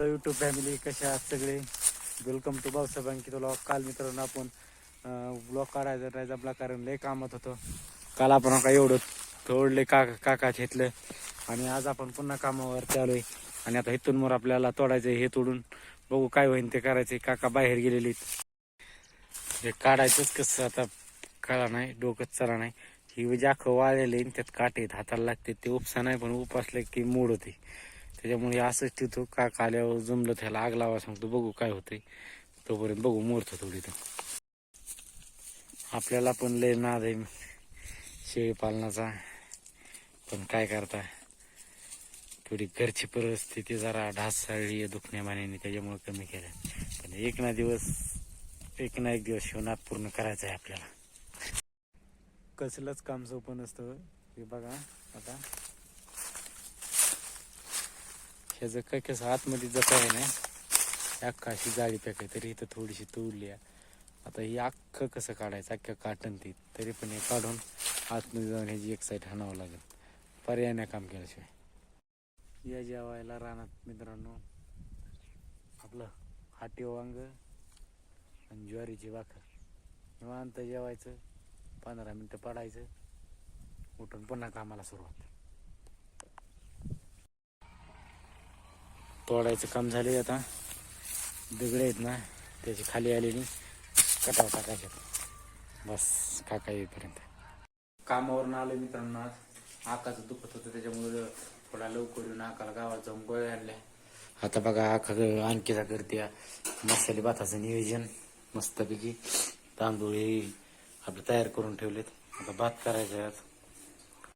YouTube family कशा आहात सगळे? Welcome to Bhausaheb Ankit blog काल मित्रांनो आपण ब्लॉग काढायचा नाही जमला कारण लय कामात होतो. काल आपण काय एवढं तोडले काका काका घेतलं आणि आज आपण पुन्हा कामावर चालू आहे आणि आता इथून मोर आपल्याला तोडायचं हे तोडून बघू काय होईल ते करायचे काका बाहेर गेलेले हे काढायचंच कसं आता कळा नाही डोकंच चला नाही. ही जाखं वाळलेली त्यात काटे हाताला लागते ते उपसा नाही पण उपासले की मूड होते. त्याच्यामुळे असंच ठेवतो का आल्यावर जमलं त्याला आग लावा सांगतो बघू काय होतंय. तोपर्यंत बघू मोरतो थोडी तर आपल्याला पण लय नाद आहे शेळी पालनाचा. पण काय करता? थोडी घरची परिस्थिती जरा ढासळली आहे दुखण्या मानेने त्याच्यामुळे कमी केलं पण एक ना दिवस एक ना एक दिवस शिवनात पूर्ण करायचं आहे आपल्याला. कसलंच काम सोपं नसतं. हे बघा आता ह्याचं काय कसं आतमध्ये जसं आहे ना अख्खा अशी जाळी पॅक आहे तरी इथं थोडीशी तोडली आहे. आता ही अख्खं कसं काढायचं अख्खं काटन ती तरी पण हे काढून आतमध्ये जाऊन ह्याची एक साईड हाणावं लागेल. पर्याय नाही काम केल्याशिवाय. या जेवायला रानात मित्रांनो आपलं हाटी वांग आणि ज्वारीची भाकर. निवांत जेवायचं पंधरा मिनटं पडायचं उठून पुन्हा कामाला सुरुवात. तोडायचं काम झाले आता. दगडे आहेत ना त्याची खाली आलेली. कटाव टाकायचे बस काका येईपर्यंत. कामावरून आलो मित्रांनो आज. आकाचं दुखत होतं त्याच्यामुळे थोडा लवकर येऊन आकाला गावात जाऊन गोळ्या आणल्या. आता बघा आका आणखीचा करते मसाले भाताचं नियोजन मस्तपैकी. तांदूळ हे आपले तयार करून ठेवलेत. आता भात करायचे आज.